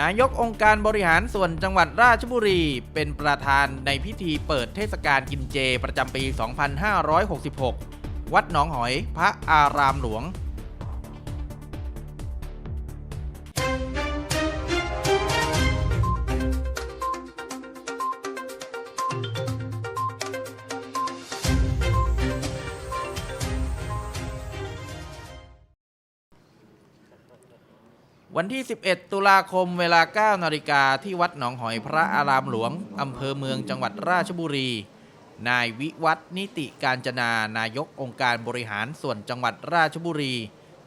นายกองค์การบริหารส่วนจังหวัดราชบุรี เป็นประธานในพิธีเปิดเทศกาลกินเจประจำปี 2566 วัดหนองหอยพระอารามหลวง วันที่ 11 ตุลาคมเวลา 9 นาฬิกาที่วัดหนองหอยพระอารามหลวง อำเภอเมืองจังหวัดราชบุรี นายวิวัฒนิติการจนานายกองค์การบริหารส่วนจังหวัดราชบุรี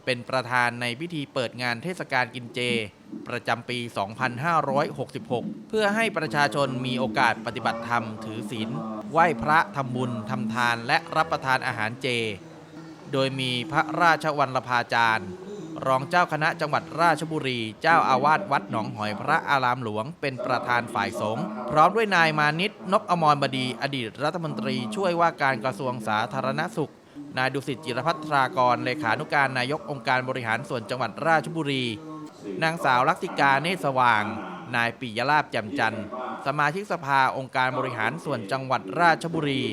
เป็นประธานในพิธีเปิดงานเทศกาลกินเจ ประจำปี 2566 เพื่อให้ประชาชนมีโอกาสปฏิบัติธรรมถือศีลไหว้พระทำบุญทำทานและรับประทานอาหารเจ โดยมีพระราชวัลลภาจารย์ รองเจ้าคณะจังหวัดราชบุรี เจ้าอาวาสวัดหนองหอยพระอารามหลวง เป็นประธานฝ่ายสงฆ์พร้อมด้วยนายมานิตนกอมรบดี อดีตรัฐมนตรีช่วยว่าการกระทรวงสาธารณสุข นายดุสิตจิรพัฒรากรเลขานุการนายกองค์การบริหารส่วนจังหวัดราชบุรี นางสาวลักษิกาเนตรสว่าง นายปิยลาบแจ่มจันทร์ สมาชิกสภาองค์การบริหารส่วนจังหวัดราชบุรี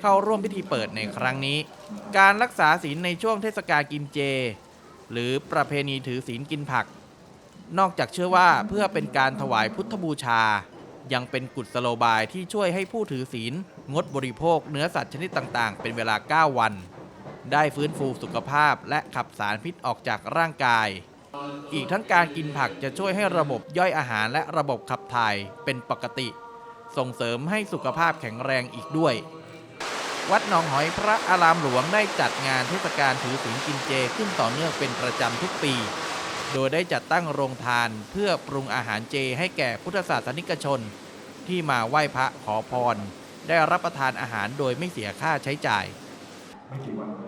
เข้าร่วมพิธีเปิดในครั้งนี้ การรักษาศีลในช่วงเทศกาลกินเจ หรือประเพณีถือศีลกินผัก นอกจากเชื่อว่าเพื่อเป็นการถวายพุทธบูชา ยังเป็นกุศโลบายที่ช่วยให้ผู้ถือศีลงดบริโภคเนื้อสัตว์ชนิดต่างๆ เป็นเวลา 9 วัน ได้ฟื้นฟูสุขภาพและขับสารพิษออกจากร่างกาย อีกทั้งการกินผักจะช่วยให้ระบบย่อยอาหารและระบบขับถ่ายเป็นปกติ ส่งเสริมให้สุขภาพแข็งแรงอีกด้วย วัดหนองหอยพระอารามหลวงได้จัดงานเทศกาลถือศีลกินเจขึ้นต่อเนื่องเป็นประจำทุกปี โดยได้จัดตั้งโรงทานเพื่อปรุงอาหารเจให้แก่พุทธศาสนิกชน ที่มาไหว้พระขอพร ได้รับประทานอาหารโดยไม่เสียค่าใช้จ่ายไม่กี่วัน